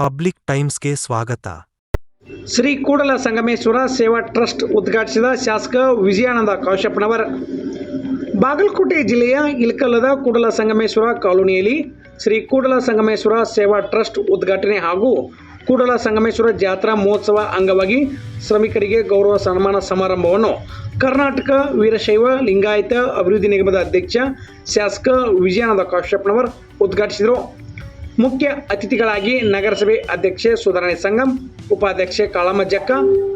Public ಟೈಮ್ಸ್ಗೆ ಸ್ವಾಗತ. ಶ್ರೀ ಕೂಡಲ ಸಂಗಮೇಶ್ವರ ಸೇವಾ trust ಉದ್ಘಾಟಿಸಿದ ಶಾಸಕ ವಿಜಯಾನಂದ ಕೌಶಪ್ಪನವರ್. ಬಾಗಲಕೋಟೆ ಜಿಲ್ಲೆಯ ಇಲ್ಕಲ್ಲದ ಕೂಡಲ ಸಂಗಮೇಶ್ವರ ಕಾಲೋನಿಯಲ್ಲಿ ಶ್ರೀ ಕೂಡಲ ಸಂಗಮೇಶ್ವರ ಸೇವಾ ಟ್ರಸ್ಟ್ ಉದ್ಘಾಟನೆ ಹಾಗೂ ಕೂಡಲ ಸಂಗಮೇಶ್ವರ ಜಾತ್ರಾ ಮಹೋತ್ಸವ ಅಂಗವಾಗಿ ಶ್ರಮಿಕರಿಗೆ ಗೌರವ ಸನ್ಮಾನ ಸಮಾರಂಭವನ್ನು ಕರ್ನಾಟಕ ವೀರಶೈವ ಲಿಂಗಾಯತ ಅಭಿವೃದ್ಧಿ ನಿಗಮದ ಅಧ್ಯಕ್ಷ ಶಾಸಕ ವಿಜಯಾನಂದ ಕಾಶ್ಯಪ್ಪನವರ್ ಉದ್ಘಾಟಿಸಿದರು. ಮುಖ್ಯ ಅತಿಥಿಗಳಾಗಿ ನಗರಸಭೆ ಅಧ್ಯಕ್ಷೆ ಸುಧಾರಣೆ ಸಂಗಮ್, ಉಪಾಧ್ಯಕ್ಷೆ ಕಾಳಮಜ್ಜಕ್ಕ,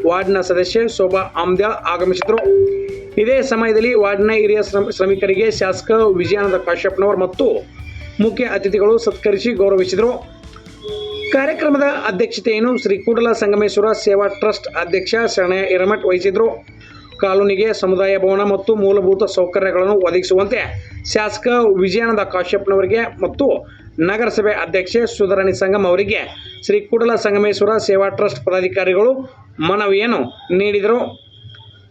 ವಾರ್ಡ್ನ ಸದಸ್ಯೆ ಶೋಭಾ ಆಮ್ದಾಳ್ ಆಗಮಿಸಿದರು. ಇದೇ ಸಮಯದಲ್ಲಿ ವಾರ್ಡ್ನ ಹಿರಿಯ ಶ್ರಮ, ಶ್ರಮಿಕರಿಗೆ ಶಾಸಕ ವಿಜಯಾನಂದ ಕಾಶ್ಯಪ್ನವರ್ ಮತ್ತು ಮುಖ್ಯ ಅತಿಥಿಗಳು ಸತ್ಕರಿಸಿ ಗೌರವಿಸಿದರು. ಕಾರ್ಯಕ್ರಮದ ಅಧ್ಯಕ್ಷತೆಯನ್ನು ಶ್ರೀ ಕೂಡಲ ಸಂಗಮೇಶ್ವರ ಸೇವಾ ಟ್ರಸ್ಟ್ ಅಧ್ಯಕ್ಷ ಶರಣಯ್ಯ ಹಿರಮಠ್ ವಹಿಸಿದರು. ಕಾಲೋನಿಗೆ ಸಮುದಾಯ ಭವನ ಮತ್ತು ಮೂಲಭೂತ ಸೌಕರ್ಯಗಳನ್ನು ಒದಗಿಸುವಂತೆ ಶಾಸಕ ವಿಜಯಾನಂದ ಕಾಶ್ಯಪ್ನವರಿಗೆ ಮತ್ತು ನಗರಸಭೆ ಅಧ್ಯಕ್ಷೆ ಸುಧಾರಣಿ ಸಂಗಮ್ ಅವರಿಗೆ ಶ್ರೀ ಕೂಡಲ ಸಂಗಮೇಶ್ವರ ಸೇವಾ ಟ್ರಸ್ಟ್ ಪದಾಧಿಕಾರಿಗಳು ಮನವಿಯನ್ನು ನೀಡಿದರು.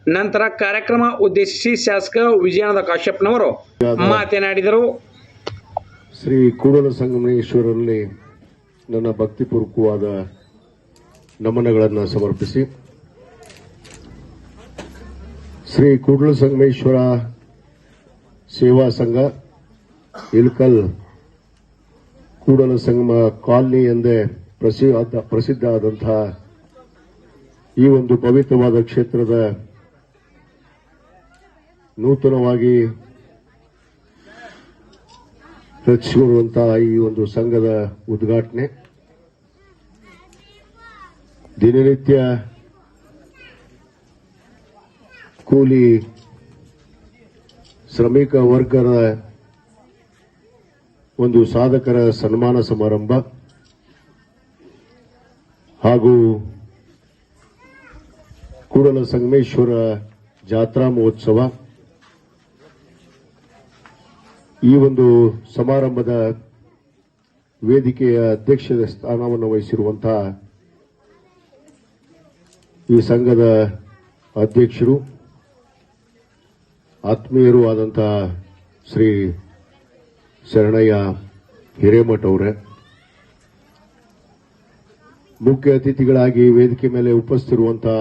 ನಂತರ ಕಾರ್ಯಕ್ರಮ ಉದ್ದೇಶಿಸಿ ಶಾಸಕ ವಿಜಯಾನಂದ ಕಾಶ್ಯಪ್ನವರು ಮಾತನಾಡಿದರು. ಶ್ರೀ ಕೂಡಲ ಸಂಗಮೇಶ್ವರಲ್ಲಿ ನನ್ನ ಭಕ್ತಿಪೂರ್ವಕವಾದ ನಮನಗಳನ್ನು ಸಮರ್ಪಿಸಿ, ಶ್ರೀ ಕೂಡಲ ಸಂಗಮೇಶ್ವರ ಸೇವಾ ಸಂಘ ಇಲ್ಕಲ್ ಕೂಡಲ ಸಂಗಮ ಕಾಲನಿ ಎಂದೇ ಪ್ರಸಿದ್ಧ ಪ್ರಸಿದ್ಧ ಆದಂತಹ ಈ ಒಂದು ಪವಿತ್ರವಾದ ಕ್ಷೇತ್ರದ ನೂತನವಾಗಿ ರಚಿಸಿರುವಂತಹ ಈ ಒಂದು ಸಂಘದ ಉದ್ಘಾಟನೆ. ದಿನನಿತ್ಯ ಕೂಲಿ, ಶ್ರಮಿಕ ವರ್ಗದ ಒಂದು ಸಾಧಕರ ಸನ್ಮಾನ ಸಮಾರಂಭ ಹಾಗೂ ಕೂಡಲ ಸಂಗಮೇಶ್ವರ ಜಾತ್ರಾ ಮಹೋತ್ಸವ. ಈ ಒಂದು ಸಮಾರಂಭದ ವೇದಿಕೆಯ ಅಧ್ಯಕ್ಷದ ಸ್ಥಾನವನ್ನು ವಹಿಸಿರುವಂತಹ ಈ ಸಂಘದ ಅಧ್ಯಕ್ಷರು, ಆತ್ಮೀಯರು ಆದಂತಹ ಶ್ರೀ ಶರಣಯ್ಯ ಹಿರೇಮಠ ಅವರೇ ಮುಖ್ಯ ಅತಿಥಿಗಳಾಗಿ ವೇದಿಕೆ ಮೇಲೆ ಉಪಸ್ಥಿತಿರುವಂತಹ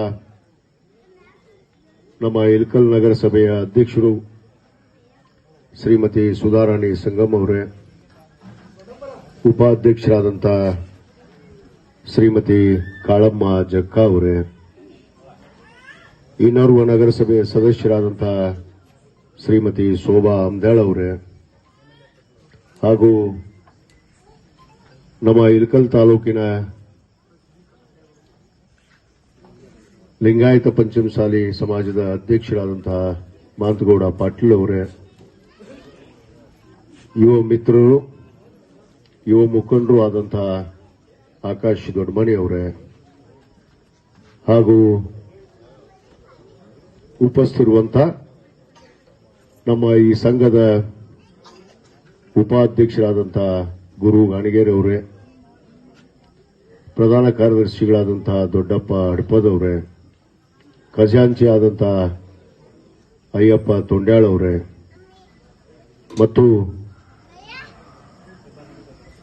ನಮ್ಮ ಇಲ್ಕಲ್ ನಗರಸಭೆಯ ಅಧ್ಯಕ್ಷರು ಶ್ರೀಮತಿ ಸುಧಾರಾಣಿ ಸಂಗಮ್ ಅವರೇ ಉಪಾಧ್ಯಕ್ಷರಾದಂಥ ಶ್ರೀಮತಿ ಕಾಳಮ್ಮ ಜಕ್ಕ ಅವರೇ ಇನ್ನೋರ್ವ ನಗರಸಭೆಯ ಸದಸ್ಯರಾದಂಥ ಶ್ರೀಮತಿ ಶೋಭಾ ಅಂದಾಳ್ ಅವರೇ ಹಾಗೂ ನಮ್ಮ ಇಳಕಲ್ ತಾಲೂಕಿನ ಲಿಂಗಾಯತ ಪಂಚಮಸಾಲಿ ಸಮಾಜದ ಅಧ್ಯಕ್ಷರಾದಂತಹ ಮಾಂತಗೌಡ ಪಾಟೀಲ್ ಅವರೇ, ಯುವ ಮಿತ್ರರು, ಯುವ ಮುಖಂಡರು ಆದಂತಹ ಆಕಾಶ್ ದೊಡ್ಡಮಣಿ ಅವರೇ, ಹಾಗೂ ಉಪಸ್ಥಿರುವಂತ ನಮ್ಮ ಈ ಸಂಘದ ಉಪಾಧ್ಯಕ್ಷರಾದಂತಹ ಗುರು ಗಾಣಿಗೇರಿ ಅವರೇ ಪ್ರಧಾನ ಕಾರ್ಯದರ್ಶಿಗಳಾದಂತಹ ದೊಡ್ಡಪ್ಪ ಹಡ್ಪದವರೇ, ಖಜಾಂಚಿ ಆದಂತಹ ಅಯ್ಯಪ್ಪ ತೊಂಡ್ಯಾಳ್ ಅವರೇ ಮತ್ತು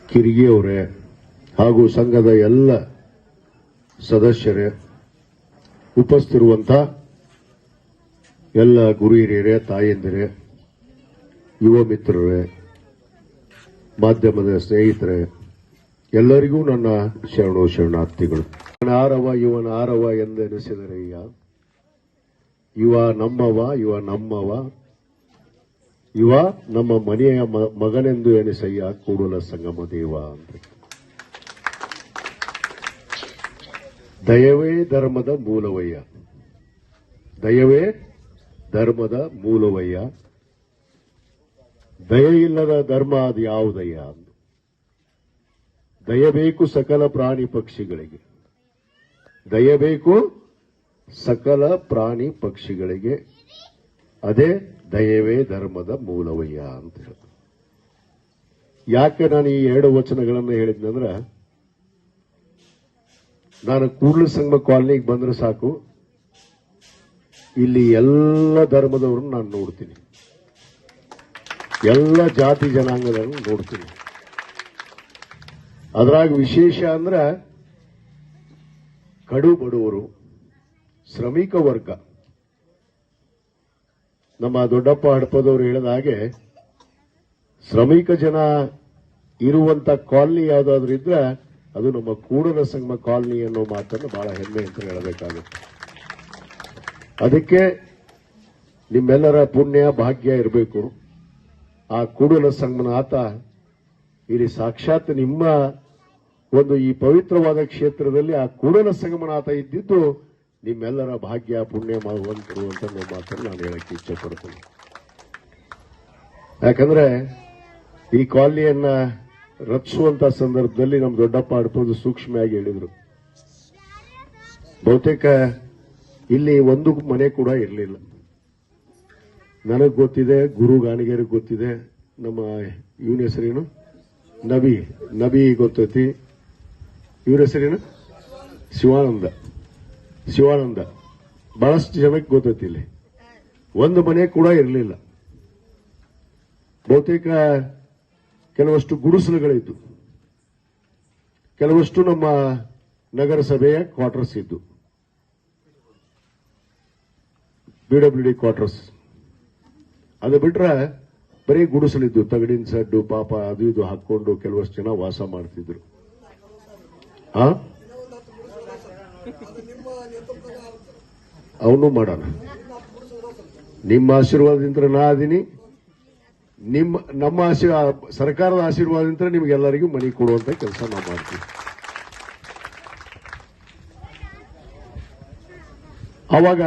ಕಿರಿಗಿ ಅವರೇ ಹಾಗೂ ಸಂಘದ ಎಲ್ಲ ಸದಸ್ಯರೇ ಉಪಸ್ಥಿರುವಂತ ಎಲ್ಲ ಗುರು ಹಿರಿಯರೇ, ತಾಯಂದಿರೇ, ಯುವ ಮಿತ್ರರೇ ಮಾಧ್ಯಮದ ಸ್ನೇಹಿತರೆ, ಎಲ್ಲರಿಗೂ ನನ್ನ ಶರಣು ಶರಣಾರ್ಥಿಗಳು. ಆರವ, ಇವನ ಆರವ ಎಂದೆನಿಸಿದರಯ್ಯ ಇವ ನಮ್ಮವ ಇವ ನಮ್ಮವ? ಇವ ನಮ್ಮ ಮನೆಯ ಮಗನೆಂದು ಎನಿಸಯ್ಯ, ಕೂಡಲ ಸಂಗಮ ದೇವ ಅಂತ. ದಯವೇ ಧರ್ಮದ ಮೂಲವಯ್ಯ. ದಯವೇ ಧರ್ಮದ ಮೂಲವಯ್ಯ. ದಯ ಇಲ್ಲದ ಧರ್ಮ ಅದು ಯಾವುದಯ್ಯ ಅಂದು. ದಯಬೇಕು ಸಕಲ ಪ್ರಾಣಿ ಪಕ್ಷಿಗಳಿಗೆ. ದಯಬೇಕು ಸಕಲ ಪ್ರಾಣಿ ಪಕ್ಷಿಗಳಿಗೆ. ಅದೇ ದಯವೇ ಧರ್ಮದ ಮೂಲವಯ್ಯ ಅಂತ ಹೇಳ್ತಾರೆ. ಯಾಕೆ ನಾನು ಈ ಎರಡು ವಚನಗಳನ್ನು ಹೇಳಿದ್ನಂದ್ರೆ, ನಾನು ಕೂಡಲ ಸಂಘ ಕಾಲನಿಗೆ ಬಂದ್ರೆ ಸಾಕು, ಇಲ್ಲಿ ಎಲ್ಲ ಧರ್ಮದವ್ರನ್ನ ನಾನು ನೋಡ್ತೀನಿ. ಎಲ್ಲ ಜಾತಿ ಜನಾಂಗದನ್ನು ನೋಡ್ತೀನಿ. ಅದ್ರಾಗ ವಿಶೇಷ ಅಂದ್ರೆ ಕಡು ಬಡವರು, ಶ್ರಮಿಕ ವರ್ಗ. ನಮ್ಮ ದೊಡ್ಡಪ್ಪ ಹಡಪದವರು ಹೇಳಿದ ಹಾಗೆ ಶ್ರಮಿಕ ಜನ ಇರುವಂತ ಕಾಲನಿ ಯಾವುದಾದ್ರೂ ಇದ್ರೆ ಅದು ನಮ್ಮ ಕೂಡಲ ಸಂಗಮ ಕಾಲನಿ ಅನ್ನೋ ಮಾತನ್ನು ಬಹಳ ಹೆಮ್ಮೆ ಅಂತ ಹೇಳಬೇಕಾಗುತ್ತೆ. ಅದಕ್ಕೆ ನಿಮ್ಮೆಲ್ಲರ ಪುಣ್ಯ, ಭಾಗ್ಯ ಇರಬೇಕು. ಆ ಕೂಡಲ ಸಂಗಮನಾಥ ಇಲ್ಲಿ ಸಾಕ್ಷಾತ್ ನಿಮ್ಮ ಒಂದು ಈ ಪವಿತ್ರವಾದ ಕ್ಷೇತ್ರದಲ್ಲಿ ಆ ಕೂಡಲ ಸಂಗಮನಾಥ ಇದ್ದಿದ್ದು ನಿಮ್ಮೆಲ್ಲರ ಭಾಗ್ಯ, ಪುಣ್ಯ ಮಾಡುವಂತರು ಅಂತ ಮಾತನ್ನು ನಾನು ಹೇಳಕ್ಕೆ ಇಚ್ಛೆ ಪಡ್ತೀನಿ ಯಾಕಂದ್ರೆ ಈ ಕಾಲನಿಯನ್ನ ರಚಿಸುವಂತ ಸಂದರ್ಭದಲ್ಲಿ ನಮ್ಮ ದೊಡ್ಡಪ್ಪ ಆಡ್ಬೋದು ಸೂಕ್ಷ್ಮವಾಗಿ ಹೇಳಿದ್ರು. ಬಹುತೇಕ ಇಲ್ಲಿ ಒಂದು ಮನೆ ಕೂಡ ಇರಲಿಲ್ಲ. ನನಗ್ ಗೊತ್ತಿದೆ, ಗುರು ಗಾಣಿಗರಿಗೆ ಗೊತ್ತಿದೆ, ನಮ್ಮ ಇವನ ಹೆಸರೇನು? ನಬಿ ನಬಿ ಗೊತ್ತೈತಿ. ಇವ್ರ ಹೆಸರೇನು? ಶಿವಾನಂದ. ಶಿವಾನಂದ. ಬಹಳಷ್ಟು ಜನಕ್ಕೆ ಗೊತ್ತೈತಿ ಇಲ್ಲಿ. ಒಂದು ಮನೆ ಕೂಡ ಇರಲಿಲ್ಲ. ಬಹುತೇಕ ಕೆಲವಷ್ಟು ಗುಡಿಸಲುಗಳಿದ್ದು. ಕೆಲವಷ್ಟು ನಮ್ಮ ನಗರಸಭೆಯ ಕ್ವಾರ್ಟರ್ಸ್ ಇದ್ದು. ಬಿಡಬ್ಲ್ಯೂ ಡಿ ಕ್ವಾರ್ಟರ್ಸ್ ಅದು ಬಿಟ್ರೆ ಬರೀ ಗುಡಿಸಲಿದ್ದು ತಗಡಿನ ಸಡ್ಡು, ಪಾಪ ಅದು ಇದು ಹಾಕೊಂಡು ಕೆಲವಷ್ಟು ಜನ ವಾಸ ಮಾಡ್ತಿದ್ರು. ಆ? ಅವನು ಮಾಡೋಣ. ನಿಮ್ಮ ಆಶೀರ್ವಾದದಿಂದ ನಾ ಅದೀನಿ. ನಿಮ್ಮ, ನಮ್ಮ ಆಶೀರ್ವಾದ ಸರ್ಕಾರದ ಆಶೀರ್ವಾದದಿಂದ ನಿಮ್ಗೆಲ್ಲರಿಗೂ ಮನೆ ಕೊಡುವಂತ ಕೆಲಸ ನಾವು ಮಾಡ್ತೀವಿ ಅವಾಗ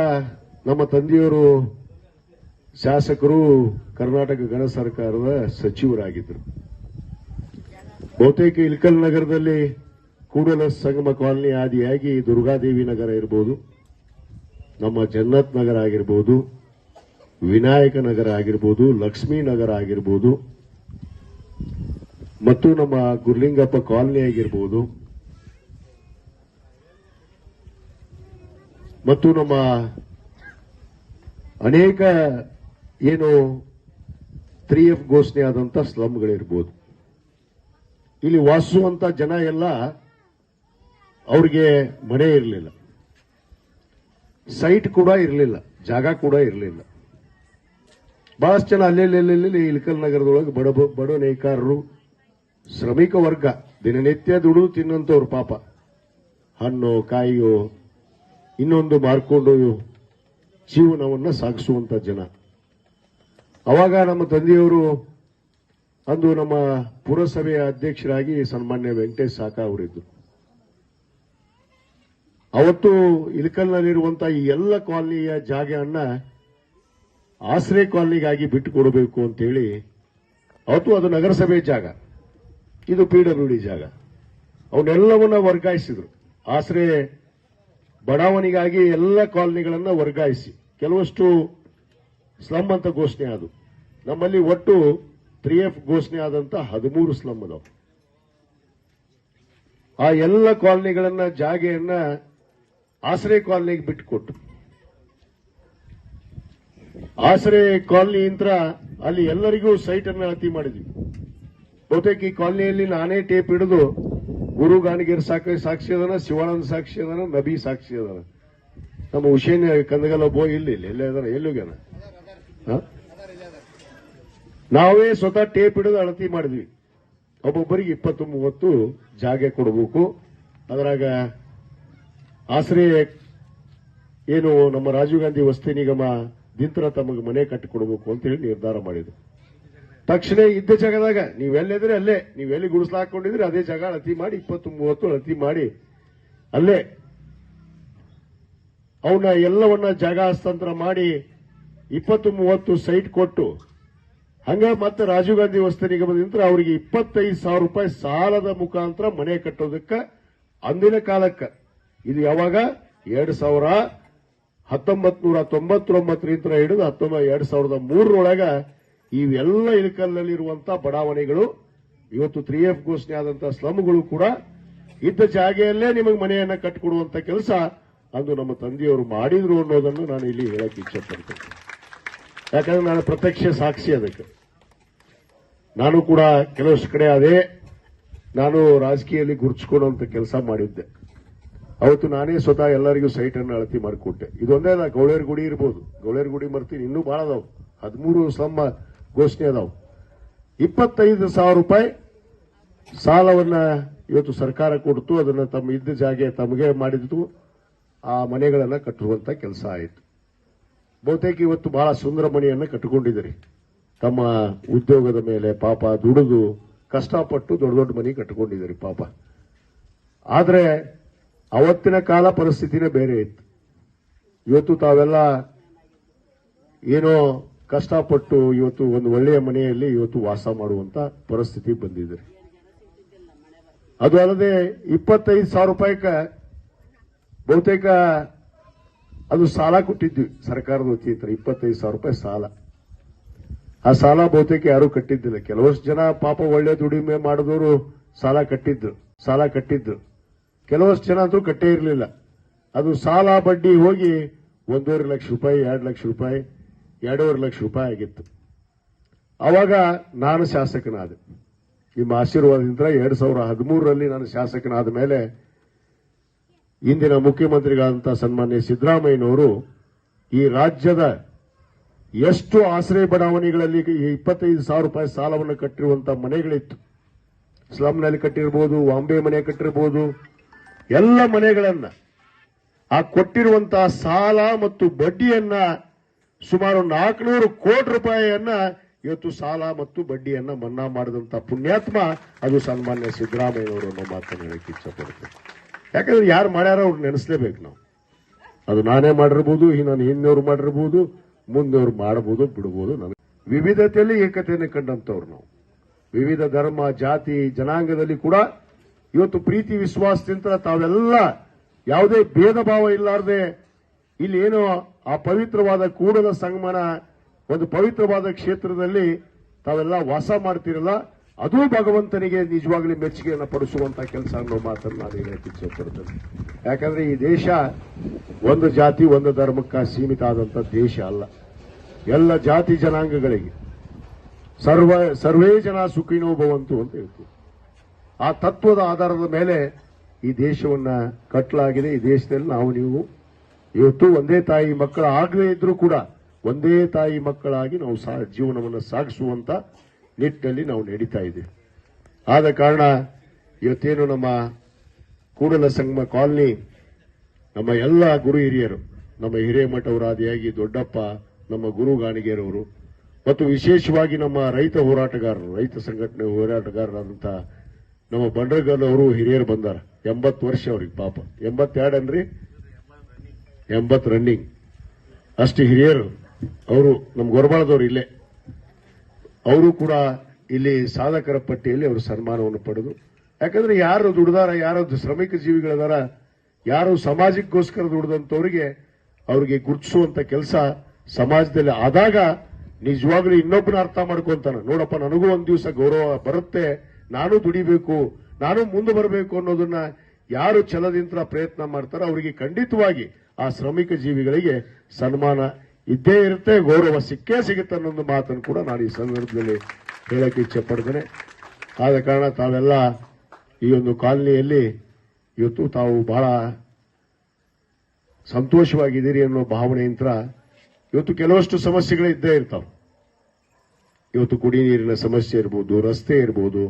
ನಮ್ಮ ತಂದೆಯವರು ಶಾಸಕರು ಕರ್ನಾಟಕ ಗಣ ಸರ್ಕಾರದ ಸಚಿವರಾಗಿದ್ದರು. ಬಹುತೇಕ ಇಲ್ಕಲ್ ನಗರದಲ್ಲಿ ಕೂಡಲ ಸಂಗಮ ಕಾಲನಿ ಆದಿಯಾಗಿ ದುರ್ಗಾದೇವಿ ನಗರ ಇರಬಹುದು ನಮ್ಮ ಜನ್ನತ್ ನಗರ ಆಗಿರ್ಬೋದು, ವಿನಾಯಕ ನಗರ ಆಗಿರ್ಬೋದು, ಲಕ್ಷ್ಮೀ ನಗರ ಆಗಿರ್ಬೋದು, ಮತ್ತು ನಮ್ಮ ಗುರ್ಲಿಂಗಪ್ಪ ಕಾಲನಿ ಆಗಿರ್ಬೋದು, ಮತ್ತು ನಮ್ಮ ಅನೇಕ ಏನು ತ್ರೀ ಎಫ್ ಘೋಷಣೆ ಆದಂತ ಸ್ಲಮ್ಗಳಿರ್ಬೋದು ಇಲ್ಲಿ ವಾಸಿಸುವಂತ ಜನ ಎಲ್ಲ ಅವ್ರಿಗೆ ಮನೆ ಇರಲಿಲ್ಲ. ಸೈಟ್ ಕೂಡ ಇರಲಿಲ್ಲ, ಜಾಗ ಕೂಡ ಇರಲಿಲ್ಲ. ಬಹಳಷ್ಟು ಜನ ಅಲ್ಲೆಲ್ಲೆಲ್ಲೆಲ್ಲಿ ಇಳಕಲ್ ನಗರದೊಳಗೆ ಬಡ ಬಡ ನೇಕಾರರು, ಶ್ರಮಿಕ ವರ್ಗ, ದಿನನಿತ್ಯ ದುಡಿದು ತಿನ್ನಂತವ್ರು ಪಾಪ. ಹಣ್ಣು, ಕಾಯಿಯೋ, ಇನ್ನೊಂದು ಮಾರ್ಕೊಂಡು ಜೀವನವನ್ನು ಸಾಗಿಸುವಂಥ ಜನ. ಅವಾಗ ನಮ್ಮ ತಂದೆಯವರು ಅಂದು ನಮ್ಮ ಪುರಸಭೆಯ ಅಧ್ಯಕ್ಷರಾಗಿ ಸನ್ಮಾನ್ಯ ವೆಂಕಟೇಶ್ ಸಾಕ ಅವರಿದ್ದರು. ಅವತ್ತು ಇಲ್ಕಲ್ನಲ್ಲಿರುವಂತಹ ಈ ಎಲ್ಲ ಕಾಲನಿಯ ಜಾಗವನ್ನ ಆಶ್ರಯ ಕಾಲನಿಗಾಗಿ ಬಿಟ್ಟು ಕೊಡಬೇಕು ಅಂತೇಳಿ ಅವತ್ತು ಅದು ನಗರಸಭೆ ಜಾಗ. ಇದು ಪಿ ಜಾಗ. ಅವನ್ನೆಲ್ಲವನ್ನ ವರ್ಗಾಯಿಸಿದ್ರು. ಆಶ್ರಯ ಬಡಾವಣೆಗಾಗಿ ಎಲ್ಲ ಕಾಲನಿಗಳನ್ನ ವರ್ಗಾಯಿಸಿ. ಕೆಲವಷ್ಟು ಸ್ಲಮ್ ಅಂತ ಘೋಷಣೆ ಅದು. ನಮ್ಮಲ್ಲಿ ಒಟ್ಟು ತ್ರೀ ಎಫ್ ಘೋಷಣೆ ಆದಂತ ಹದಿಮೂರು ಸ್ಲಮ್ ಅದಾವ. ಆ ಎಲ್ಲ ಕಾಲನಿಗಳನ್ನ, ಜಾಗೆಯನ್ನ ಆಶ್ರಯ ಕಾಲನಿಗೆ ಬಿಟ್ಟುಕೊಟ್ಟು ಆಶ್ರಯ ಕಾಲನಿ ಇಂತ್ರ ಅಲ್ಲಿ ಎಲ್ಲರಿಗೂ ಸೈಟ್ ಅನ್ನ ಅಳತಿ ಮಾಡಿದ್ವಿ. ಬಹುತೇಕ ಈ ಕಾಲನಿಯಲ್ಲಿ ನಾನೇ ಟೇಪ್ ಹಿಡಿದು ಗುರು ಗಾಣಿಗೇರ್ ಸಾಕ ಸಾಕ್ಷಿ ಅದನ, ಶಿವಾನಂದ ಸಾಕ್ಷಿ ಅದನ, ನಬಿ ಸಾಕ್ಷಿ ಅದನ. ನಮ್ಮ ಹುಷೇನ್ ಕಂದಗಲ್ಲ ಬೋ, ಇಲ್ಲಿ ಇಲ್ಲಿ ಎಲ್ಲೋಗ್ಯಾನ? ನಾವೇ ಸ್ವತಃ ಟೇಪ್ ಹಿಡಿದು ಅಳತಿ ಮಾಡಿದ್ವಿ. ಒಬ್ಬೊಬ್ಬರಿಗೆ ಇಪ್ಪತ್ತು ಮೂವತ್ತು ಜಾಗ ಕೊಡಬೇಕು. ಅದರಾಗ ಆಶ್ರಯ ಏನು ನಮ್ಮ ರಾಜೀವ್ ಗಾಂಧಿ ವಸತಿ ನಿಗಮ ದಿಂತರ ತಮಗೆ ಮನೆ ಕಟ್ಟಿಕೊಡ್ಬೇಕು ಅಂತ ಹೇಳಿ ನಿರ್ಧಾರ ಮಾಡಿದ್ರು. ತಕ್ಷಣ ಇದ್ದ ಜಾಗದಾಗ, ನೀವೆಲ್ಲಿದ್ರೆ ಅಲ್ಲೇ, ನೀವೆಲ್ಲಿ ಗುಡಿಸ್ಲ ಹಾಕೊಂಡಿದ್ರೆ, ಅದೇ ಜಾಗ ಅಳತಿ ಮಾಡಿ, ಇಪ್ಪತ್ತು ಮೂವತ್ತು ಅಳತಿ ಮಾಡಿ, ಅಲ್ಲೇ ಅವನ್ನ ಎಲ್ಲವನ್ನ ಜಾಗ ಹಸ್ತಾಂತರ ಮಾಡಿ ಇಪ್ಪತ್ತು ಮೂವತ್ತು ಸೈಟ್ ಕೊಟ್ಟು, ಹಂಗ ಮತ್ತೆ ರಾಜೀವ್ ಗಾಂಧಿ ವಸತಿ ನಿಗಮದಿಂದ ಅವರಿಗೆ ಇಪ್ಪತ್ತೈದು ಸಾವಿರ ರೂಪಾಯಿ ಸಾಲದ ಮುಖಾಂತರ ಮನೆ ಕಟ್ಟೋದಕ್ಕೆ ಅಂದಿನ ಕಾಲಕ್ಕೆ. ಇದು ಯಾವಾಗ? ಎರಡ್ ಸಾವಿರ ಹತ್ತೊಂಬತ್ ನೂರ ತೊಂಬತ್ತೊಂಬತ್ತರಿಂದ ಹಿಡಿದು ಹತ್ತೊಂಬತ್ತು ಎರಡ್ ಸಾವಿರದ ಮೂರರೊಳಗ ಇವೆಲ್ಲ ಇಳಕಲ್ನಲ್ಲಿರುವಂತಹ ಬಡಾವಣೆಗಳು, ಇವತ್ತು ತ್ರೀ ಎಫ್ ಘೋಷಣೆ ಆದಂತಹ ಸ್ಲಮ್ಗಳು ಕೂಡ ಇದ್ದ ಜಾಗೆಯಲ್ಲೇ ನಿಮಗೆ ಮನೆಯನ್ನ ಕಟ್ಟಿಕೊಡುವಂತ ಕೆಲಸ ಅಂದು ನಮ್ಮ ತಂದೆಯವರು ಮಾಡಿದ್ರು ಅನ್ನೋದನ್ನು ನಾನು ಇಲ್ಲಿ ಹೇಳಕ್ಕೆ ಇಚ್ಛೆ ಪಡ್ತೇನೆ. ಯಾಕಂದ್ರೆ ನಾನು ಪ್ರತ್ಯಕ್ಷ ಸಾಕ್ಷಿ ಅದಕ್ಕೆ. ನಾನು ಕೂಡ ಕೆಲವಷ್ಟು ಕಡೆ ಅದೇ ನಾನು ರಾಜಕೀಯದಲ್ಲಿ ಗುರುತಿಸ್ಕೊಳ್ಳುವಂತ ಕೆಲಸ ಮಾಡಿದ್ದೆ. ಅವತ್ತು ನಾನೇ ಸ್ವತಃ ಎಲ್ಲರಿಗೂ ಸೈಟ್ ಅನ್ನು ಅಳತಿ ಮಾಡಿಕೊಟ್ಟೆ. ಇದೊಂದೇ ಅಲ್ಲ ಗೌಳೇರ್ ಗುಡಿ ಇರ್ಬೋದು. ಗೌಳೇರ್ ಗುಡಿ ಮರ್ತೀನಿ, ಇನ್ನೂ ಬಹಳ ಅದಾವ್. ಹದಿಮೂರು ಸಮ ಘೋಷಣೆ ಅದಾವ್. ಇಪ್ಪತ್ತೈದು ಸಾವಿರ ರೂಪಾಯಿ ಸಾಲವನ್ನ ಇವತ್ತು ಸರ್ಕಾರ ಕೊಡ್ತು, ಅದನ್ನ ತಮ್ಮ ಇದ್ದ ಜಾಗೆ ತಮಗೆ ಮಾಡಿದ್ದು, ಆ ಮನೆಗಳನ್ನ ಕಟ್ಟುವಂಥ ಕೆಲಸ ಆಯಿತು. ಬಹುತೇಕ ಇವತ್ತು ಬಹಳ ಸುಂದರ ಮನೆಯನ್ನು ಕಟ್ಟಿಕೊಂಡಿದ್ದೀರಿ. ತಮ್ಮ ಉದ್ಯೋಗದ ಮೇಲೆ ಪಾಪ ದುಡಿದು ಕಷ್ಟಪಟ್ಟು ದೊಡ್ಡ ದೊಡ್ಡ ಮನೆ ಕಟ್ಟಿಕೊಂಡಿದ್ದೀರಿ ಪಾಪ. ಆದರೆ ಅವತ್ತಿನ ಕಾಲ ಪರಿಸ್ಥಿತಿನೇ ಬೇರೆ ಇತ್ತು. ಇವತ್ತು ತಾವೆಲ್ಲ ಏನೋ ಕಷ್ಟಪಟ್ಟು ಇವತ್ತು ಒಂದು ಒಳ್ಳೆಯ ಮನೆಯಲ್ಲಿ ಇವತ್ತು ವಾಸ ಮಾಡುವಂತ ಪರಿಸ್ಥಿತಿ ಬಂದಿದೆ ಅದು ಅಲ್ಲದೆ ಇಪ್ಪತ್ತೈದು ಸಾವಿರ ರೂಪಾಯಿಕ ಬಹುತೇಕ ಅದು ಸಾಲ ಕೊಟ್ಟಿದ್ವಿ. ಸರ್ಕಾರದ ವತಿಯಿಂದ ಇಪ್ಪತ್ತೈದು ಸಾವಿರ ರೂಪಾಯಿ ಸಾಲ. ಆ ಸಾಲ ಬಹುತೇಕ ಯಾರು ಕಟ್ಟಿದ್ದಿಲ್ಲ. ಕೆಲವಷ್ಟು ಜನ ಪಾಪ ಒಳ್ಳೆ ದುಡಿಮೆ ಮಾಡಿದವರು ಸಾಲ ಕಟ್ಟಿದ್ರು ಸಾಲ ಕಟ್ಟಿದ್ರು. ಕೆಲವಷ್ಟು ಜನ ಅಂತೂ ಕಟ್ಟೇ ಇರಲಿಲ್ಲ. ಅದು ಸಾಲ ಬಡ್ಡಿ ಹೋಗಿ ಒಂದೂವರೆ ಲಕ್ಷ ರೂಪಾಯಿ, ಎರಡು ಲಕ್ಷ ರೂಪಾಯಿ, ಎರಡೂವರೆ ಲಕ್ಷ ರೂಪಾಯಿ ಆಗಿತ್ತು. ಅವಾಗ ನಾನು ಶಾಸಕನಾದೆ. ನಿಮ್ಮ ಆಶೀರ್ವಾದದಿಂದ ಎರಡು ಸಾವಿರ ಹದಿಮೂರರಲ್ಲಿ ನಾನು ಶಾಸಕನಾದ ಮೇಲೆ ಇಂದಿನ ಮುಖ್ಯಮಂತ್ರಿಗಳಾದಂಥ ಸನ್ಮಾನ್ಯ ಸಿದ್ದರಾಮಯ್ಯನವರು ಈ ರಾಜ್ಯದ ಎಷ್ಟು ಆಶ್ರಯ ಬಡಾವಣೆಗಳಲ್ಲಿ ಇಪ್ಪತ್ತೈದು ಸಾವಿರ ರೂಪಾಯಿ ಸಾಲವನ್ನು ಕಟ್ಟಿರುವಂತಹ ಮನೆಗಳಿತ್ತು. ಸ್ಲಮ್ನಲ್ಲಿ ಕಟ್ಟಿರ್ಬೋದು ವಾಂಬೆ ಮನೆ ಕಟ್ಟಿರ್ಬೋದು, ಎಲ್ಲ ಮನೆಗಳನ್ನ ಆ ಕೊಟ್ಟಿರುವಂತಹ ಸಾಲ ಮತ್ತು ಬಡ್ಡಿಯನ್ನ ಸುಮಾರು ನಾಲ್ಕುನೂರು ಕೋಟಿ ರೂಪಾಯಿಯನ್ನ ಇವತ್ತು ಸಾಲ ಮತ್ತು ಬಡ್ಡಿಯನ್ನ ಮನ್ನಾ ಮಾಡಿದಂತಹ ಪುಣ್ಯಾತ್ಮ ಅದು ಸನ್ಮಾನ್ಯ ಸಿದ್ದರಾಮಯ್ಯನವರು ಅನ್ನೋ ಮಾತನ್ನು ಹೇಳಕ್ಕೆ ಇಚ್ಛಪಡ್ತೇನೆ ಯಾಕಂದ್ರೆ ಯಾರು ಮಾಡ್ಯಾರ ಅವ್ರು ನೆನೆಸ್ಲೇಬೇಕು ನಾವು. ಅದು ನಾನೇ ಮಾಡಿರ್ಬೋದು ನಾನು ಹಿಂದೆಯವ್ರು ಮಾಡಿರ್ಬೋದು ಮುಂದೆವ್ರು ಮಾಡಬಹುದು ಬಿಡಬಹುದು ನನಗೆ ವಿವಿಧತೆಯಲ್ಲಿ ಏಕತೆಯನ್ನು ಕಂಡಂತವ್ರು ನಾವು. ವಿವಿಧ ಧರ್ಮ, ಜಾತಿ, ಜನಾಂಗದಲ್ಲಿ ಕೂಡ ಇವತ್ತು ಪ್ರೀತಿ, ವಿಶ್ವಾಸದಿಂದ ತಾವೆಲ್ಲ ಯಾವುದೇ ಭೇದ ಭಾವ ಇಲ್ಲಾರದೆ ಇಲ್ಲಿ ಏನೋ ಆ ಪವಿತ್ರವಾದ ಕೂಡದ ಸಂಗಮನ, ಒಂದು ಪವಿತ್ರವಾದ ಕ್ಷೇತ್ರದಲ್ಲಿ ತಾವೆಲ್ಲ ವಾಸ ಮಾಡ್ತಿರಲ್ಲ ಅದು ಭಗವಂತನಿಗೆ ನಿಜವಾಗ್ಲೂ ಮೆಚ್ಚುಗೆಯನ್ನು ಪಡಿಸುವಂತ ಕೆಲಸ ಅನ್ನೋ ಮಾತನ್ನು ನಾನು ಹೇಳಕ್ಕೆ ಇಚ್ಛಪಡ್ತೇನೆ. ಯಾಕಂದ್ರೆ ಈ ದೇಶ ಒಂದು ಜಾತಿ, ಒಂದು ಧರ್ಮಕ್ಕೆ ಸೀಮಿತ ಆದಂತ ದೇಶ ಅಲ್ಲ. ಎಲ್ಲ ಜಾತಿ ಜನಾಂಗಗಳಿಗೆ ಸರ್ವ, ಸರ್ವೇ ಜನ ಸುಖಿನೋ ಭವಂತು ಅಂತ ಹೇಳ್ತೀವಿ. ಆ ತತ್ವದ ಆಧಾರದ ಮೇಲೆ ಈ ದೇಶವನ್ನ ಕಟ್ಟಲಾಗಿದೆ ಈ ದೇಶದಲ್ಲಿ ನಾವು, ನೀವು ಇವತ್ತು ಒಂದೇ ತಾಯಿ ಮಕ್ಕಳ ಆಗದೇ ಇದ್ರೂ ಕೂಡ ಒಂದೇ ತಾಯಿ ಮಕ್ಕಳಾಗಿ ನಾವು ಸಾ, ಜೀವನವನ್ನು ಸಾಗಿಸುವಂತ ನಿಟ್ಟಿನಲ್ಲಿ ನಾವು ನಡೀತಾ ಇದ್ದೀವಿ. ಆದ ಕಾರಣ ಇವತ್ತೇನು ನಮ್ಮ ಕೂಡಲ ಸಂಗಮ ಕಾಲನಿ, ನಮ್ಮ ಎಲ್ಲ ಗುರು ಹಿರಿಯರು, ನಮ್ಮ ಹಿರೇಮಠವರಾದಿಯಾಗಿ ದೊಡ್ಡಪ್ಪ, ನಮ್ಮ ಗುರು ಗಾಣಿಗೇರವರು, ಮತ್ತು ವಿಶೇಷವಾಗಿ ನಮ್ಮ ರೈತ ಹೋರಾಟಗಾರರು, ರೈತ ಸಂಘಟನೆ ಹೋರಾಟಗಾರರಾದಂಥ ನಮ್ಮ ಬಂಡ್ರಗಲ್ ಅವರು ಹಿರಿಯರು ಬಂದಾರ. ಎಂಬತ್ತು ವರ್ಷ ಅವ್ರಿಗೆ ಪಾಪ. ಎಂಬತ್ತೆರಡನ್ರಿ ಎಂಬತ್ತು ರನ್ನಿಂಗ್ ಅಷ್ಟು ಹಿರಿಯರು. ಅವರು ನಮ್ಮ ಗೊರಬಾಳದವ್ರು ಇಲ್ಲೇ. ಅವರು ಕೂಡ ಇಲ್ಲಿ ಸಾಧಕರ ಪಟ್ಟಿಯಲ್ಲಿ ಅವರು ಸನ್ಮಾನವನ್ನು ಪಡೆದು, ಯಾಕಂದ್ರೆ ಯಾರು ದುಡ್ದಾರ, ಯಾರು ಶ್ರಮಿಕ ಜೀವಿಗಳದಾರ, ಯಾರು ಸಮಾಜಕ್ಕೋಸ್ಕರ ದುಡ್ದಂತವರಿಗೆ ಅವರಿಗೆ ಗುರುತಿಸುವಂತ ಕೆಲಸ ಸಮಾಜದಲ್ಲಿ ಆದಾಗ ನಿಜವಾಗ್ಲೂ ಇನ್ನೊಬ್ಬನ ಅರ್ಥ ಮಾಡ್ಕೊಂತಾನೆ. ನೋಡಪ್ಪ, ನನಗೂ ಒಂದ್ ದಿವಸ ಗೌರವ ಬರುತ್ತೆ, ನಾನು ದುಡಿಬೇಕು, ನಾನು ಮುಂದೆ ಬರಬೇಕು ಅನ್ನೋದನ್ನ ಯಾರು ಛಲದಿಂದ ಪ್ರಯತ್ನ ಮಾಡ್ತಾರೋ ಅವರಿಗೆ ಖಂಡಿತವಾಗಿ ಆ ಶ್ರಮಿಕ ಜೀವಿಗಳಿಗೆ ಸನ್ಮಾನ ಇದ್ದೇ ಇರುತ್ತೆ, ಗೌರವ ಸಿಕ್ಕೇ ಸಿಗುತ್ತೆ ಅನ್ನೋದು ಮಾತನ್ನು ಕೂಡ ನಾನು ಈ ಸಂದರ್ಭದಲ್ಲಿ ಹೇಳಕ್ಕೆ ಇಚ್ಛೆ ಪಡ್ತೇನೆ. ಆದ ಕಾರಣ ತಾವೆಲ್ಲ ಈ ಒಂದು ಕಾಲನಿಯಲ್ಲಿ ಇವತ್ತು ತಾವು ಬಹಳ ಸಂತೋಷವಾಗಿದ್ದೀರಿ ಅನ್ನೋ ಭಾವನೆಯಿಂದ ಇವತ್ತು ಕೆಲವಷ್ಟು ಸಮಸ್ಯೆಗಳು ಇದ್ದೇ ಇರ್ತಾವೆ. ಇವತ್ತು ಕುಡಿ ನೀರಿನ ಸಮಸ್ಯೆ ಇರ್ಬೋದು, ರಸ್ತೆ ಇರ್ಬೋದು,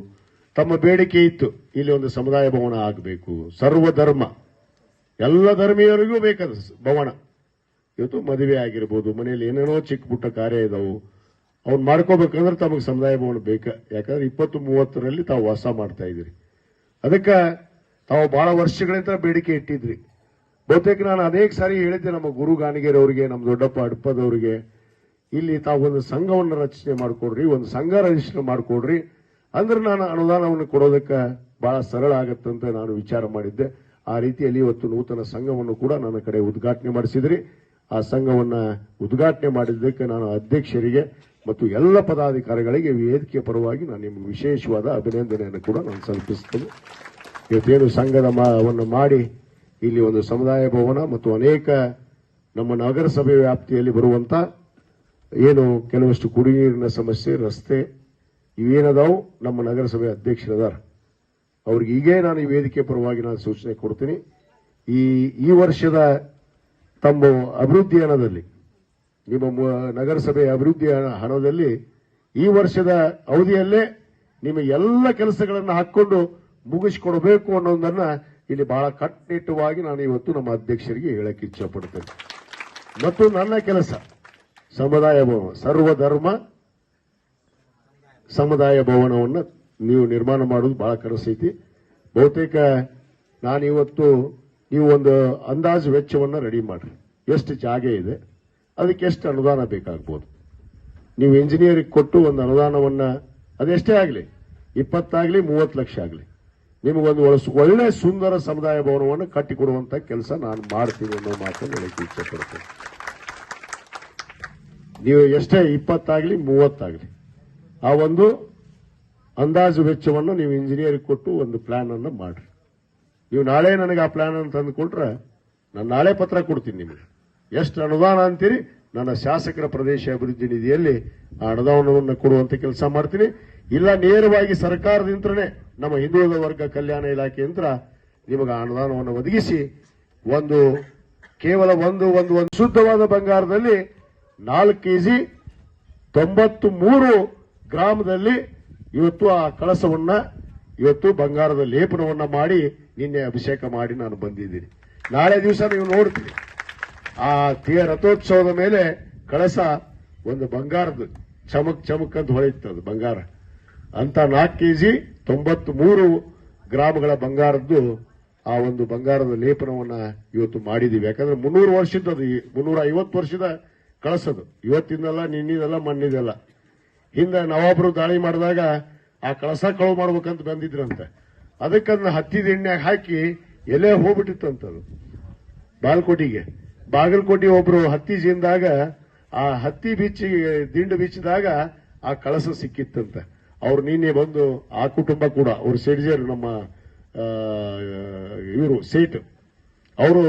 ತಮ್ಮ ಬೇಡಿಕೆ ಇತ್ತು, ಇಲ್ಲಿ ಒಂದು ಸಮುದಾಯ ಭವನ ಆಗಬೇಕು, ಸರ್ವಧರ್ಮ, ಎಲ್ಲ ಧರ್ಮೀಯರಿಗೂ ಬೇಕಾದ ಭವನ. ಇವತ್ತು ಮದುವೆ ಆಗಿರ್ಬೋದು, ಮನೆಯಲ್ಲಿ ಏನೇನೋ ಚಿಕ್ಕ ಪುಟ್ಟ ಕಾರ್ಯ ಇದಾವು, ಅವ್ನು ಮಾಡ್ಕೋಬೇಕಂದ್ರೆ ತಮಗೆ ಸಮುದಾಯ ಭವನ ಬೇಕ. ಯಾಕಂದ್ರೆ ಇಪ್ಪತ್ತು ಮೂವತ್ತರಲ್ಲಿ ತಾವು ವಾಸ ಮಾಡ್ತಾ ಇದ್ದೀರಿ. ಅದಕ್ಕೆ ತಾವು ಬಹಳ ವರ್ಷಗಳಿಂದ ಬೇಡಿಕೆ ಇಟ್ಟಿದ್ರಿ. ಬಹುತೇಕ ನಾನು ಅನೇಕ ಸಾರಿ ಹೇಳಿದ್ದೆ ನಮ್ಮ ಗುರು ಗಾನಿಗೇರ್ ಅವರಿಗೆ ನಮ್ಮ ದೊಡ್ಡಪ್ಪ ಅಡ್ಪದವರಿಗೆ, ಇಲ್ಲಿ ತಾವು ಒಂದು ಸಂಘವನ್ನು ರಚನೆ ಮಾಡಿಕೊಡ್ರಿ, ಒಂದು ಸಂಘ ರಜಿಸ್ಟರ್ ಮಾಡಿಕೊಡ್ರಿ. ಅಂದ್ರೆ ನಾನು ಅನುದಾನವನ್ನು ಕೊಡೋದಕ್ಕೆ ಬಹಳ ಸರಳ ಆಗತ್ತಂತ ನಾನು ವಿಚಾರ ಮಾಡಿದ್ದೆ. ಆ ರೀತಿಯಲ್ಲಿ ಇವತ್ತು ನೂತನ ಸಂಘವನ್ನು ಕೂಡ ನನ್ನ ಕಡೆ ಉದ್ಘಾಟನೆ ಮಾಡಿಸಿದ್ರಿ. ಆ ಸಂಘವನ್ನು ಉದ್ಘಾಟನೆ ಮಾಡಿದ್ದಕ್ಕೆ ನಾನು ಅಧ್ಯಕ್ಷರಿಗೆ ಮತ್ತು ಎಲ್ಲ ಪದಾಧಿಕಾರಿಗಳಿಗೆ ವೇದಿಕೆ ಪರವಾಗಿ ನಾನು ನಿಮ್ಗೆ ವಿಶೇಷವಾದ ಅಭಿನಂದನೆಯನ್ನು ಕೂಡ ನಾನು ಸಲ್ಪಿಸ್ತೇನೆ ಇವತ್ತೇನು ಸಂಘದ ಮಾವನ್ನು ಮಾಡಿ ಇಲ್ಲಿ ಒಂದು ಸಮುದಾಯ ಭವನ ಮತ್ತು ಅನೇಕ ನಮ್ಮ ನಗರಸಭೆ ವ್ಯಾಪ್ತಿಯಲ್ಲಿ ಬರುವಂತ ಏನು ಕೆಲವಷ್ಟು ಕುಡಿ ನೀರಿನ ಸಮಸ್ಯೆ, ರಸ್ತೆ ಇವೇನದಾವು, ನಮ್ಮ ನಗರಸಭೆ ಅಧ್ಯಕ್ಷರದಾರ. ಅವ್ರಿಗೆ ಈಗೇ ನಾನು ಈ ವೇದಿಕೆ ಪರವಾಗಿ ನಾನು ಸೂಚನೆ ಕೊಡ್ತೀನಿ. ಈ ಈ ವರ್ಷದ ತಮ್ಮ ಅಭಿವೃದ್ಧಿ ಹಣದಲ್ಲಿ, ನಿಮ್ಮ ನಗರಸಭೆ ಅಭಿವೃದ್ಧಿ ಹಣದಲ್ಲಿ ಈ ವರ್ಷದ ಅವಧಿಯಲ್ಲೇ ನಿಮ್ಮ ಎಲ್ಲ ಕೆಲಸಗಳನ್ನು ಹಾಕೊಂಡು ಮುಗಿಸಿಕೊಡಬೇಕು ಅನ್ನೋದನ್ನ ಇಲ್ಲಿ ಬಹಳ ಕಟ್ಟುನಿಟ್ಟವಾಗಿ ನಾನು ಇವತ್ತು ನಮ್ಮ ಅಧ್ಯಕ್ಷರಿಗೆ ಹೇಳಕ್ಕೆ ಇಚ್ಛಪಡ್ತೇನೆ. ಮತ್ತು ನನ್ನ ಕೆಲಸ, ಸಮುದಾಯ ಭವನ ಸರ್ವಧರ್ಮ ಸಮುದಾಯ ಭವನವನ್ನು ನೀವು ನಿರ್ಮಾಣ ಮಾಡುವುದು ಬಹಳ ಕನಸೈತಿ. ಬಹುತೇಕ ನಾನು ಇವತ್ತು ನೀವು ಒಂದು ಅಂದಾಜು ವೆಚ್ಚವನ್ನು ರೆಡಿ ಮಾಡ್ರಿ. ಎಷ್ಟು ಜಾಗ ಇದೆ, ಅದಕ್ಕೆ ಎಷ್ಟು ಅನುದಾನ ಬೇಕಾಗ್ಬೋದು. ನೀವು ಇಂಜಿನಿಯರಿಗೆ ಕೊಟ್ಟು ಒಂದು ಅನುದಾನವನ್ನು, ಅದೆಷ್ಟೇ ಆಗಲಿ, ಇಪ್ಪತ್ತಾಗಲಿ, ಮೂವತ್ತು ಲಕ್ಷ ಆಗಲಿ, ನಿಮಗೊಂದು ಒಳ್ಳೆ- ಸುಂದರ ಸಮುದಾಯ ಭವನವನ್ನು ಕಟ್ಟಿಕೊಡುವಂಥ ಕೆಲಸ ನಾನು ಮಾಡ್ತೀನಿ ಅನ್ನೋ ಮಾತನ್ನು ಹೇಳಕ್ಕೆ ಇಚ್ಛೆಪಡ್ತೇನೆ ನೀವು ಎಷ್ಟೇ ಇಪ್ಪತ್ತಾಗಲಿ, ಮೂವತ್ತಾಗಲಿ, ಆ ಒಂದು ಅಂದಾಜು ವೆಚ್ಚವನ್ನು ನೀವು ಇಂಜಿನಿಯರಿಗೆ ಕೊಟ್ಟು ಒಂದು ಪ್ಲಾನ್ ಮಾಡ್ರಿ. ನೀವು ನಾಳೆ ನನಗೆ ಆ ಪ್ಲಾನ್ ಅನ್ನು ತಂದು ಕೊಟ್ರೆ ನಾನು ನಾಳೆ ಪತ್ರ ಕೊಡ್ತೀನಿ ನಿಮಗೆ. ಎಷ್ಟು ಅನುದಾನ ಅಂತೀರಿ? ನನ್ನ ಶಾಸಕರ ಪ್ರದೇಶ ಅಭಿವೃದ್ಧಿ ನಿಧಿಯಲ್ಲಿ ಆ ಅನುದಾನವನ್ನು ಕೊಡುವಂತ ಕೆಲಸ ಮಾಡ್ತೀನಿ. ಇಲ್ಲ, ನೇರವಾಗಿ ಸರ್ಕಾರದಿಂದನೇ ನಮ್ಮ ಹಿಂದುಳಿದ ವರ್ಗ ಕಲ್ಯಾಣ ಇಲಾಖೆಯಿಂದ ನಿಮಗೆ ಆ ಅನುದಾನವನ್ನು ಒದಗಿಸಿ ಒಂದು, ಕೇವಲ ಒಂದು ಒಂದು ಒಂದು ಶುದ್ಧವಾದ ಬಂಗಾರದಲ್ಲಿ ನಾಲ್ಕು ಕೆಜಿ ತೊಂಬತ್ತು ಮೂರು ಗ್ರಾಮದಲ್ಲಿ ಇವತ್ತು ಆ ಕಳಸವನ್ನ, ಇವತ್ತು ಬಂಗಾರದ ಲೇಪನವನ್ನ ಮಾಡಿ ನಿನ್ನೆ ಅಭಿಷೇಕ ಮಾಡಿ ನಾನು ಬಂದಿದ್ದೀನಿ. ನಾಳೆ ದಿವಸ ನೀವು ನೋಡ್ತೀರಿ. ಆ ತೀಯ ರಥೋತ್ಸವದ ಮೇಲೆ ಕಳಸ ಒಂದು ಬಂಗಾರದ ಚಮಕ್ ಚಮಕ್ ಅಂತ ಹೊಳೆಯುತ್ತದೆ ಬಂಗಾರ. ಅಂತ ನಾಲ್ಕು ಕೆ ಜಿ ತೊಂಬತ್ತು ಮೂರು ಗ್ರಾಮಗಳ ಬಂಗಾರದ್ದು ಆ ಒಂದು ಬಂಗಾರದ ಲೇಪನವನ್ನ ಇವತ್ತು ಮಾಡಿದೀವಿ ಯಾಕಂದ್ರೆ ಮುನ್ನೂರು ವರ್ಷದ್ದು ಮುನ್ನೂರ ಐವತ್ತು ವರ್ಷದ ಕಳಸದು. ಇವತ್ತಿಂದಲ್ಲ, ನಿನ್ನಿದಲ್ಲ, ಮಣ್ಣಿದೆಲ್ಲ. ಹಿಂದೆ ನವಾಬರು ದಾಳಿ ಮಾಡಿದಾಗ ಆ ಕಳಸ ಕಳುವು ಮಾಡ್ಬೇಕಂತ ಬಂದಿದ್ರಂತೆ. ಅದಕ್ಕದನ್ನ ಹತ್ತಿದ ಎಣ್ಣೆಗೆ ಹಾಕಿ ಎಲೆ ಹೋಗ್ಬಿಟ್ಟಿತ್ತಂತದು ಬಾಲ್ಕೋಟಿಗೆ ಬಾಗಲಕೋಟೆ ಒಬ್ರು ಹತ್ತಿ ಜಿಂದಾಗ ಆ ಹತ್ತಿ ಬಿಚ್ಚಿ, ದಿಂಡು ಬಿಚ್ಚಿದಾಗ ಆ ಕಳಸ ಸಿಕ್ಕಿತ್ತಂತೆ. ಅವ್ರು ನಿನ್ನೆ ಬಂದು, ಆ ಕುಟುಂಬ ಕೂಡ, ಅವ್ರು ಸೆಡ್ಜರ್ ನಮ್ಮ ಇವರು ಸೇಟ್ ಅವರು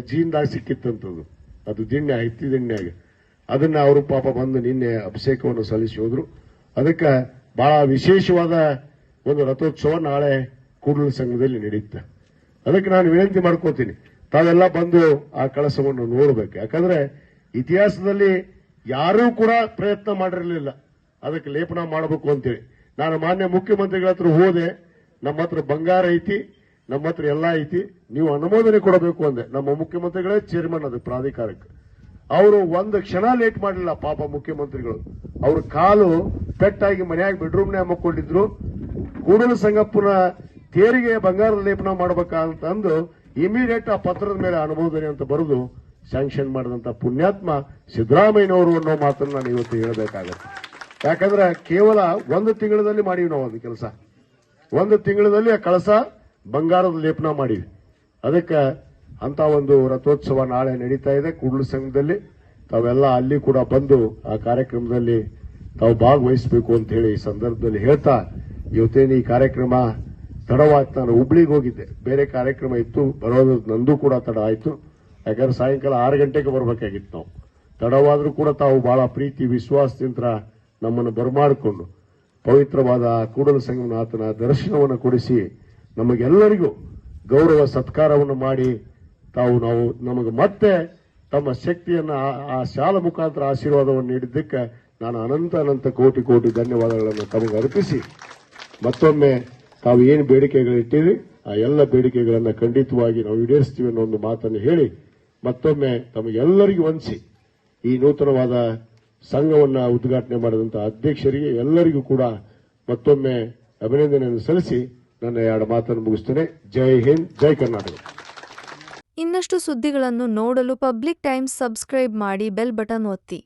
ಜೀನ್ದಾಗ ಸಿಕ್ಕಿತ್ತಂತದು. ಅದು ದಿಣ್ಣೆ, ಹತ್ತಿ ದಿಣ್ಣೆಯಾಗ. ಅದನ್ನ ಅವರು ಪಾಪ ಬಂದು ನಿನ್ನೆ ಅಭಿಷೇಕವನ್ನು ಸಲ್ಲಿಸಿ ಹೋದ್ರು. ಅದಕ್ಕೆ ಬಹಳ ವಿಶೇಷವಾದ ಒಂದು ರಥೋತ್ಸವ ನಾಳೆ ಕೂಡಲ ಸಂಘದಲ್ಲಿ ನಡೆಯುತ್ತೆ. ಅದಕ್ಕೆ ನಾನು ವಿನಂತಿ ಮಾಡ್ಕೋತೀನಿ, ತಾವೆಲ್ಲ ಬಂದು ಆ ಕಳಸವನ್ನು ನೋಡಬೇಕು. ಯಾಕಂದ್ರೆ ಇತಿಹಾಸದಲ್ಲಿ ಯಾರೂ ಕೂಡ ಪ್ರಯತ್ನ ಮಾಡಿರಲಿಲ್ಲ. ಅದಕ್ಕೆ ಲೇಪನ ಮಾಡಬೇಕು ಅಂತೇಳಿ. ನಾನು ಮಾನ್ಯ ಮುಖ್ಯಮಂತ್ರಿಗಳ ಹತ್ರ ಹೋದೆ, ನಮ್ಮ ಹತ್ರ ಬಂಗಾರ ಐತಿ, ನಮ್ಮ ಹತ್ರ ಎಲ್ಲ ಐತಿ, ನೀವು ಅನುಮೋದನೆ ಕೊಡಬೇಕು ಅಂದೆ. ನಮ್ಮ ಮುಖ್ಯಮಂತ್ರಿಗಳೇ ಚೇರ್ಮನ್ ಅದು, ಪ್ರಾಧಿಕಾರಕ್ಕೆ. ಅವರು ಒಂದು ಕ್ಷಣ ಲೇಟ್ ಮಾಡಲಿಲ್ಲ, ಪಾಪ ಮುಖ್ಯಮಂತ್ರಿಗಳು. ಅವ್ರ ಕಾಲು ಪೆಟ್ಟಾಗಿ ಮನೆಯಾಗಿ ಬೆಡ್ರೂಮ್ನೇ ಮಕ್ಕೊಂಡಿದ್ರು ಕೂಡಲ ಸಂಗಪ್ಪನ ತೇರಿಗೆ ಬಂಗಾರ ಲೇಪನ ಮಾಡಬೇಕಂತಂದು ಇಮಿಡಿಯೇಟ್ ಆ ಪತ್ರದ ಮೇಲೆ ಅನುಮೋದನೆ ಅಂತ ಬರೆದು ಸ್ಯಾಂಕ್ಷನ್ ಮಾಡಿದಂತ ಪುಣ್ಯಾತ್ಮ ಸಿದ್ದರಾಮಯ್ಯನವರು ಅನ್ನೋ ಮಾತನ್ನು ನಾನು ಇವತ್ತು ಹೇಳಬೇಕಾಗತ್ತೆ. ಯಾಕಂದ್ರೆ ಕೇವಲ ಒಂದು ತಿಂಗಳಲ್ಲಿ ಮಾಡೀವಿ ನಾವು ಒಂದು ಕೆಲಸ. ಒಂದು ತಿಂಗಳಲ್ಲಿ ಆ ಕಳಸ ಬಂಗಾರದ ಲೇಪನ ಮಾಡಿವಿ. ಅದಕ್ಕೆ ಅಂತ ಒಂದು ರಥೋತ್ಸವ ನಾಳೆ ನಡೀತಾ ಇದೆ ಕೂಡಲ ಸಂಘದಲ್ಲಿ. ತಾವೆಲ್ಲ ಅಲ್ಲಿ ಕೂಡ ಬಂದು ಆ ಕಾರ್ಯಕ್ರಮದಲ್ಲಿ ತಾವು ಭಾಗವಹಿಸಬೇಕು ಅಂತ ಹೇಳಿ ಈ ಸಂದರ್ಭದಲ್ಲಿ ಹೇಳ್ತಾ ಇವತ್ತೇನು ಈ ಕಾರ್ಯಕ್ರಮ ತಡವಾಗಿ ನಾನು ಹುಬ್ಳಿಗೆ ಹೋಗಿದ್ದೆ. ಬೇರೆ ಕಾರ್ಯಕ್ರಮ ಇತ್ತು ಬರೋದು ನಂದು ಕೂಡ ತಡ ಆಯಿತು. ಯಾಕಂದ್ರೆ ಸಾಯಂಕಾಲ ಆರು ಗಂಟೆಗೆ ಬರಬೇಕಾಗಿತ್ತು ನಾವು. ತಡವಾದರೂ ಕೂಡ ತಾವು ಬಹಳ ಪ್ರೀತಿ ವಿಶ್ವಾಸದಿಂದ ನಮ್ಮನ್ನು ಬರಮಾಡಿಕೊಂಡು ಪವಿತ್ರವಾದ ಕೂಡಲ ಸಂಗಮನಾಥನ ದರ್ಶನವನ್ನು ಕೊಡಿಸಿ ನಮಗೆಲ್ಲರಿಗೂ ಗೌರವ, ಸತ್ಕಾರವನ್ನು ಮಾಡಿ ತಾವು ನಾವು ನಮಗೆ ಮತ್ತೆ ತಮ್ಮ ಶಕ್ತಿಯನ್ನು ಆ ಶಾಲ ಮುಖಾಂತರ ಆಶೀರ್ವಾದವನ್ನು ನೀಡಿದ್ದಕ್ಕೆ ನಾನು ಅನಂತ ಅನಂತ ಕೋಟಿ ಕೋಟಿ ಧನ್ಯವಾದಗಳನ್ನು ತಮಗೆ ಅರ್ಪಿಸಿ ಮತ್ತೊಮ್ಮೆ ತಾವು ಏನು ಬೇಡಿಕೆಗಳಿಟ್ಟಿರಿ, ಆ ಎಲ್ಲ ಬೇಡಿಕೆಗಳನ್ನು ಖಂಡಿತವಾಗಿ ನಾವು ಈಡೇರಿಸ್ತೀವಿ ಅನ್ನೋ ಒಂದು ಮಾತನ್ನು ಹೇಳಿ, ಮತ್ತೊಮ್ಮೆ ತಮಗೆಲ್ಲರಿಗೂ ವಂದಿಸಿ. ಈ ನೂತನವಾದ ಸಂಘವನ್ನ ಉದ್ಘಾಟನೆ ಮಾಡಿದಂಥ ಅಧ್ಯಕ್ಷರಿಗೆ ಎಲ್ಲರಿಗೂ ಕೂಡ ಮತ್ತೊಮ್ಮೆ ಅಭಿನಂದನೆಯನ್ನು ಸಲ್ಲಿಸಿ ನನ್ನ ಎರಡು ಮಾತನ್ನು ಮುಗಿಸ್ತೇನೆ. ಜೈ ಹಿಂದ್, ಜೈ ಕರ್ನಾಟಕ. ಇನ್ನಷ್ಟು ಸುದ್ದಿಗಳನ್ನು ನೋಡಲು ಪಬ್ಲಿಕ್ ಟೈಮ್ಸ್ ಸಬ್ಸ್ಕ್ರೈಬ್ ಮಾಡಿ ಬೆಲ್ ಬಟನ್ ಒತ್ತಿ.